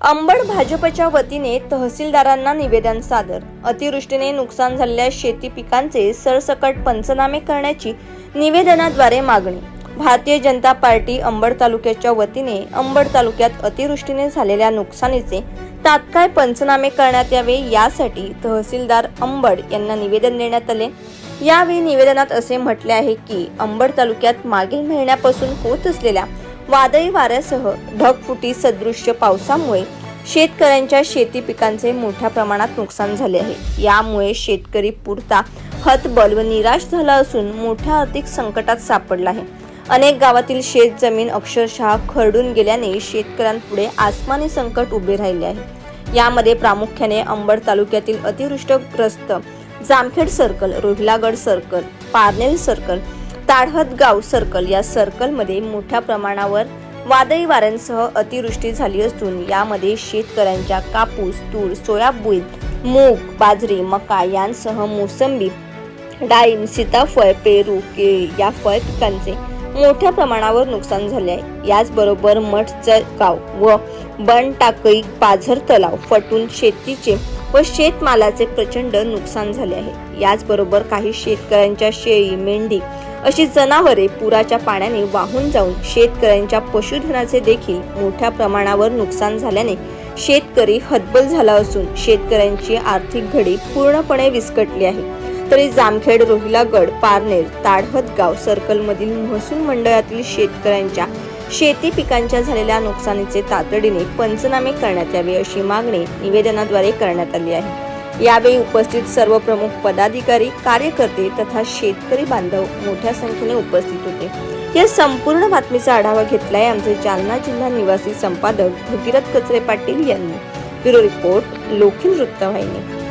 अंबड भाजपच्या वतीने तहसीलदारांना निवेदन सादर. अतिवृष्टीने नुकसान झालेल्या शेती पिकांचे सरसकट पंचनामे करण्याची निवेदनाद्वारे मागणी. भारतीय जनता पार्टी अंबड तालुक्याच्या वतीने अंबड तालुक्यात अतिवृष्टीने झालेल्या नुकसानीचे तात्काळ पंचनामे करण्यात यावे यासाठी तहसीलदार अंबड यांना निवेदन देण्यात आले. यावेळी निवेदनात असे म्हटले आहे की अंबड तालुक्यात मागील महिन्यापासून होत असलेल्या वादळी वाऱ्यासह ढगफुटी सदृश्य पावसामुळे शेतकऱ्यांच्या शेती पिकांचे मोठ्या प्रमाणात नुकसान झाले आहे. यामुळे शेतकरी पुरता हतबल व निराश झाला असून मोठ्या आर्थिक संकटात सापडला आहे. अनेक गावातील शेत जमीन अक्षरशः खरडून गेल्याने शेतकऱ्यांपुढे आसमानी संकट उभे राहिले आहे. यामध्ये प्रामुख्याने अंबड तालुक्यातील अतिवृष्टग्रस्त Jamkhed circle Rohilagad circle Parnel circle Tadhatgaon circle या सर्कलमध्ये मोठ्या प्रमाणावर वादळी वाऱ्यांसह अतिवृष्टी झाली असून यामध्ये शेतकऱ्यांच्या कापूस तूर सोयाबीन मूग बाजरी मका यांसह मोसंबी डाळिंब सीताफळ पेरू केळी या फळ पिकांचे मोठ्या प्रमाणावर नुकसान झाले आहे. याचबरोबर मठचं गाव व बन टाकळी पाझर तलाव फटून शेतीचे व शेतमालाचे प्रचंड नुकसान झाले आहे. याचबरोबर काही शेतकऱ्यांच्या शेळी मेंढी अशी जनावरे पुराच्या पाण्याने वाहून जाऊन शेतकऱ्यांच्या पशुधनाचे देखील मोठ्या प्रमाणावर नुकसान झाल्याने शेतकरी हतबल झाला असून शेतकऱ्यांची आर्थिक घडी पूर्णपणे विस्कटली आहे. तरी जामखेड रोहिलागड पारनेर ताडहतगाव सर्कलमधील महसूल मंडळातील शेतकऱ्यांच्या शेती पिकांच्या झालेल्या नुकसानीचे तातडीने पंचनामे करण्यात यावे अशी मागणी निवेदनाद्वारे करण्यात आली आहे. यावेळी उपस्थित सर्व प्रमुख पदाधिकारी कार्यकर्ते तथा शेतकरी बांधव मोठ्या संख्येने उपस्थित होते. या संपूर्ण बातमीचा आढावा घेतलाय आमचे जालना जिल्हा निवासी संपादक भगीरथ कचरे पाटील यांनी. ब्युरो रिपोर्ट लोखील वृत्तवाहिनी.